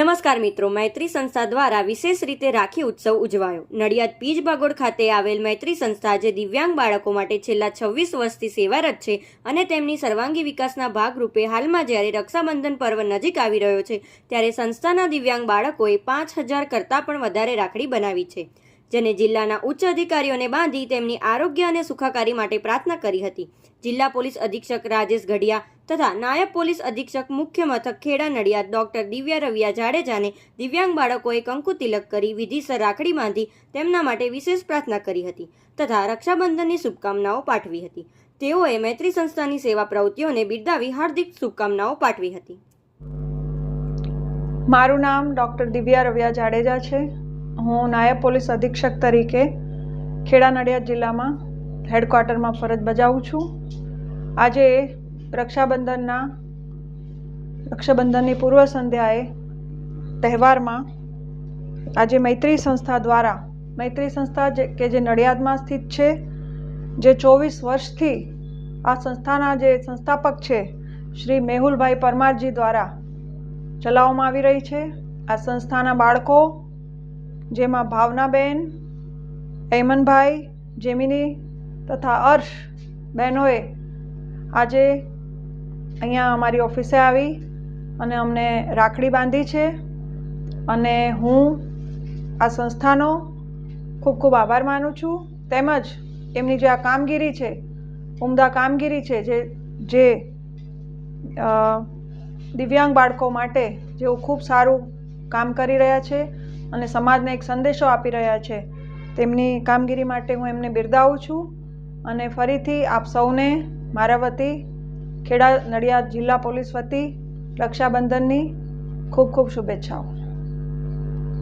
નમસ્કાર મિત્રો, મૈત્રી સંસ્થા દ્વારા વિશેષ રીતે રાખી ઉત્સવ ઉજવાયો. નડિયાદ પીજ બાગોડ ખાતે આવેલ મૈત્રી સંસ્થા, જે દિવ્યાંગ બાળકો માટે છેલ્લા છવ્વીસ વર્ષથી સેવારત છે અને તેમની સર્વાંગી વિકાસના ભાગરૂપે હાલમાં જ્યારે રક્ષાબંધન પર્વ નજીક આવી રહ્યો છે, ત્યારે સંસ્થાના દિવ્યાંગ બાળકોએ પાંચ હજાર કરતાં પણ વધારે રાખડી બનાવી છે. જેને જિલ્લાના ઉચ્ચ અધિકારીઓને બાંધી તેમની આરોગ્ય અને સુખાકારી માટે પ્રાર્થના કરી હતી. જિલ્લા પોલીસ અધિક્ષક રાજેશ ઘડિયા તથા નાયબ પોલીસ અધિક્ષક મુખ્ય મથક ખેડા નડિયાદ ડોક્ટર દિવ્યા રવિયા જાડેજાને દિવ્યાંગ બાળકોએ કંકુ તિલક કરી વિધિસર રાખડી બાંધી તેમના માટે વિશેષ પ્રાર્થના કરી હતી તથા રક્ષાબંધનની શુભકામનાઓ પાઠવી હતી. તેઓએ મૈત્રી સંસ્થાની સેવા પ્રવૃત્તિઓને બિરદાવી હાર્દિક શુભકામનાઓ પાઠવી હતી. મારું નામ ડૉક્ટર દિવ્યા રવિયા જાડેજા છે. હું નાયબ પોલીસ અધિક્ષક તરીકે ખેડા નડિયાદ જિલ્લામાં હેડક્વાર્ટરમાં ફરજ બજાવું છું. આજે રક્ષાબંધનના રક્ષાબંધનની પૂર્વ સંધ્યાએ તહેવારમાં આજે મૈત્રી સંસ્થા દ્વારા, મૈત્રી સંસ્થા જે કે જે નડિયાદમાં સ્થિત છે, જે ચોવીસ વર્ષથી આ સંસ્થાના જે સંસ્થાપક છે, શ્રી મેહુલભાઈ પરમારજી દ્વારા ચલાવવામાં આવી રહી છે. આ સંસ્થાના બાળકો જેમાં ભાવનાબેન હેમનભાઈ જેમિની તથા અર્શ બહેનોએ આજે અહીંયા અમારી ઓફિસે આવી અને અમને રાખડી બાંધી છે અને હું આ સંસ્થાનો ખૂબ ખૂબ આભાર માનું છું. તેમજ એમની જે આ કામગીરી છે, ઉમદા કામગીરી છે, જે જે દિવ્યાંગ બાળકો માટે જેઓ ખૂબ સારું કામ કરી રહ્યા છે. અને સમાજને એક સંદેશો આપી રહ્યા છે. તેમની કામગીરી માટે હું એમને બિરદાવું છું અને ફરીથી આપ સૌને મારા વતી, ખેડા નડિયાદ જિલ્લા પોલીસ વતી રક્ષાબંધનની ખૂબ ખૂબ શુભેચ્છાઓ.